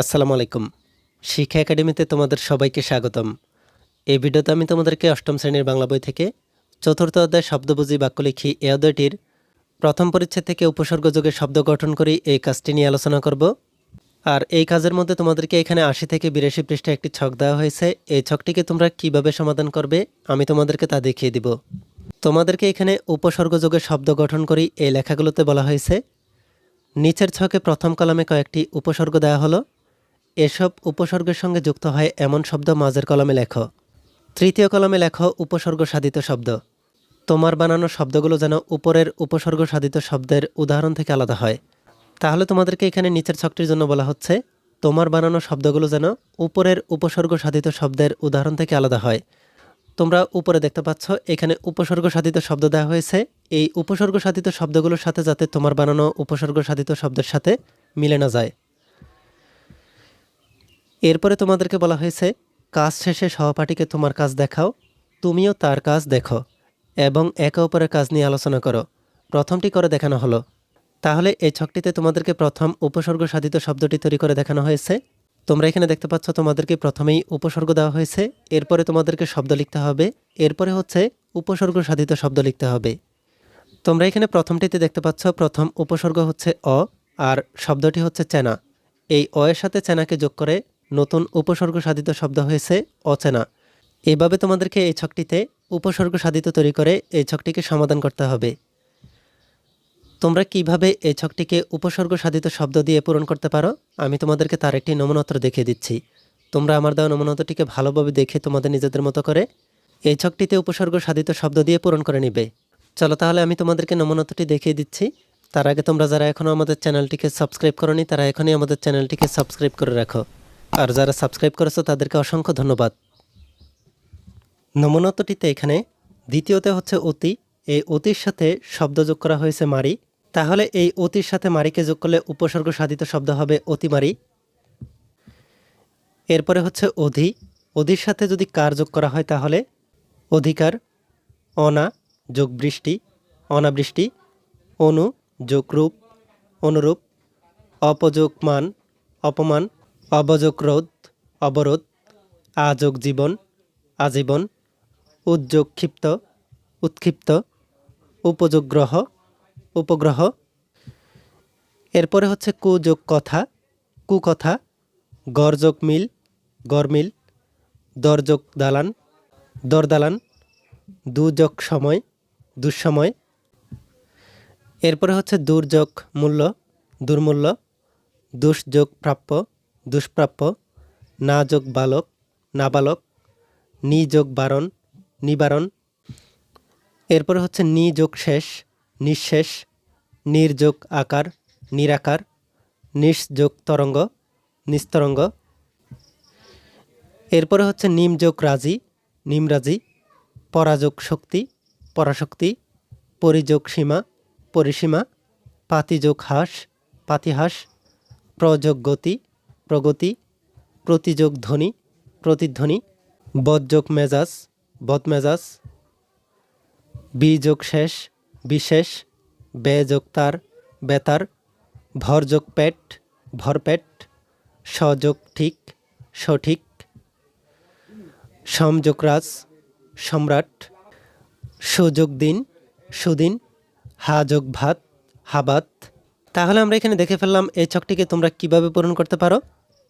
আসসালামু আলাইকুম। শিক্ষা একাডেমিতে তোমাদের সবাইকে স্বাগতম। এই ভিডিওতে আমি তোমাদেরকে অষ্টম শ্রেণির বাংলা বই থেকে চতুর্থ অধ্যায় শব্দবুঝি বাক্য লিখি এই অধ্যায়টির প্রথম পরিচ্ছেদ থেকে উপসর্গ যোগে শব্দ গঠন করি এই কাজটি নিয়ে আলোচনা করব। আর এই কাজের মধ্যে তোমাদেরকে এখানে আশি থেকে বিরাশি পৃষ্ঠা একটি ছক দেওয়া হয়েছে। এই ছকটিকে তোমরা কীভাবে সমাধান করবে আমি তোমাদেরকে তা দেখিয়ে দিব। তোমাদেরকে এখানে উপসর্গ যোগে শব্দ গঠন করি এই লেখাগুলোতে বলা হয়েছে, নিচের ছকে প্রথম কলামে কয়েকটি উপসর্গ দেওয়া হলো। এসব উপসর্গের সঙ্গে যুক্ত হয় এমন শব্দ মাঝের কলমে লেখো। তৃতীয় কলমে লেখো উপসর্গ সাধিত শব্দ। তোমার বানানো শব্দগুলো যেন উপরের উপসর্গ সাধিত শব্দের উদাহরণ থেকে আলাদা হয়। তাহলে তোমাদেরকে এখানে নিচের ছকটির জন্য বলা হচ্ছে, তোমার বানানো শব্দগুলো যেন উপরের উপসর্গ সাধিত শব্দের উদাহরণ থেকে আলাদা হয়। তোমরা উপরে দেখতে পাচ্ছ, এখানে উপসর্গ সাধিত শব্দ দেওয়া হয়েছে। এই উপসর্গ সাধিত শব্দগুলোর সাথে যাতে তোমার বানানো উপসর্গ সাধিত শব্দের সাথে মিলে না যায়। এরপরে তোমাদেরকে বলা হয়েছে, কাজ শেষে সহপাঠীকে তোমার কাজ দেখাও, তুমিও তার কাজ দেখো এবং একে অপরের কাজ নিয়ে আলোচনা করো। প্রথমটি করে দেখানো হলো। তাহলে এই ছকটিতে তোমাদেরকে প্রথম উপসর্গ সাধিত শব্দটি তৈরি করে দেখানো হয়েছে। তোমরা এখানে দেখতে পাচ্ছ তোমাদেরকে প্রথমেই উপসর্গ দেওয়া হয়েছে, এরপরে তোমাদেরকে শব্দ লিখতে হবে, এরপরে হচ্ছে উপসর্গ সাধিত শব্দ লিখতে হবে। তোমরা এখানে প্রথমটিতে দেখতে পাচ্ছ প্রথম উপসর্গ হচ্ছে অ আর শব্দটি হচ্ছে চেনা। এই অ এর সাথে চেনাকে যোগ করে নতুন উপসর্গ সাধিত শব্দ হয়েছে অচেনা। এভাবে তোমাদেরকে এই ছকটিতে উপসর্গ সাধিত তৈরি করে এই ছকটিকে সমাধান করতে হবে। তোমরা কীভাবে এই ছকটিকে উপসর্গ সাধিত শব্দ দিয়ে পূরণ করতে পারো, আমি তোমাদেরকে তার একটি নমুনত্র দেখিয়ে দিচ্ছি। তোমরা আমার দেওয়া নমুনত্রটিকে ভালোভাবে দেখে তোমাদের নিজেদের মতো করে এই ছকটিতে উপসর্গ সাধিত শব্দ দিয়ে পূরণ করে নিবে। চলো তাহলে আমি তোমাদেরকে নমুনত্রটি দেখিয়ে দিচ্ছি। তার আগে তোমরা যারা এখনও আমাদের চ্যানেলটিকে সাবস্ক্রাইব করনি, তারা এখনই আমাদের চ্যানেলটিকে সাবস্ক্রাইব করে রাখো। আর যারা সাবস্ক্রাইব করেছ, তাদেরকে অসংখ্য ধন্যবাদ। নমুনত্বটিতে এখানে দ্বিতীয়তে হচ্ছে অতি। এই অতির সাথে শব্দ যোগ করা হয়েছে মারি। তাহলে এই অতির সাথে মারিকে যোগ করলে উপসর্গ সাধিত শব্দ হবে অতিমারি। এরপরে হচ্ছে অধি। অধির সাথে যদি কার যোগ করা হয়, তাহলে অধিকার, অনা, যোগ বৃষ্টি অনাবৃষ্টি অনু, যোগ রূপ, অনুরূপ, অপযোগ মান, অপমান অবযোগ রোধ, অবরোধ আযোগ জীবন, আজীবন উদ্যোগ ক্ষিপ্ত, উৎক্ষিপ্ত উপযোগ গ্রহ উপগ্রহ। এরপরে হচ্ছে কুযোগ কথা, কুকথা, গরযোগ মিল, গরমিল, দরযোগ দালান, দরদালান, দুযোগ সময়, দুঃসময়। এরপরে হচ্ছে দুর্যোগ মূল্য, দুর্মূল্য, দুষ্যোগ প্রাপ্য। দুষ্প্রাপ্য না যোগ বালক, নাবালক নি যোগ বারণ, নিবারণ। এরপরে হচ্ছে নি যোগ শেষ, নিঃশেষ, নির্যোগ আকার, নিরাকার, নিঃযোগ তরঙ্গ, নিস্তরঙ্গ। এরপরে হচ্ছে নিমযোগ রাজি, নিমরাজি, পরাযোগ শক্তি, পরাশক্তি, পরিযোগ সীমা, পরিসীমা, পাতিযোগ হাস পাতিহাস, প্রযোগ গতি প্রগতি, প্রতিযোগ ধ্বনি, প্রতিধ্বনি, বদযোগ মেজাজ, বদমেজাজ, বিযোগ শেষ, বিশেষ, বেযোগ তার, বেতার, ভরযোগ পেট, ভরপেট, সযোগ ঠিক, সঠিক, সমযোগ রাজ, সম্রাট, সুযোগ দিন, সুদিন, হাযোগ ভাত, হাবাত। তাহলে আমরা এখানে দেখে ফেললাম এই ছকটিকে তোমরা কীভাবে পূরণ করতে পারো।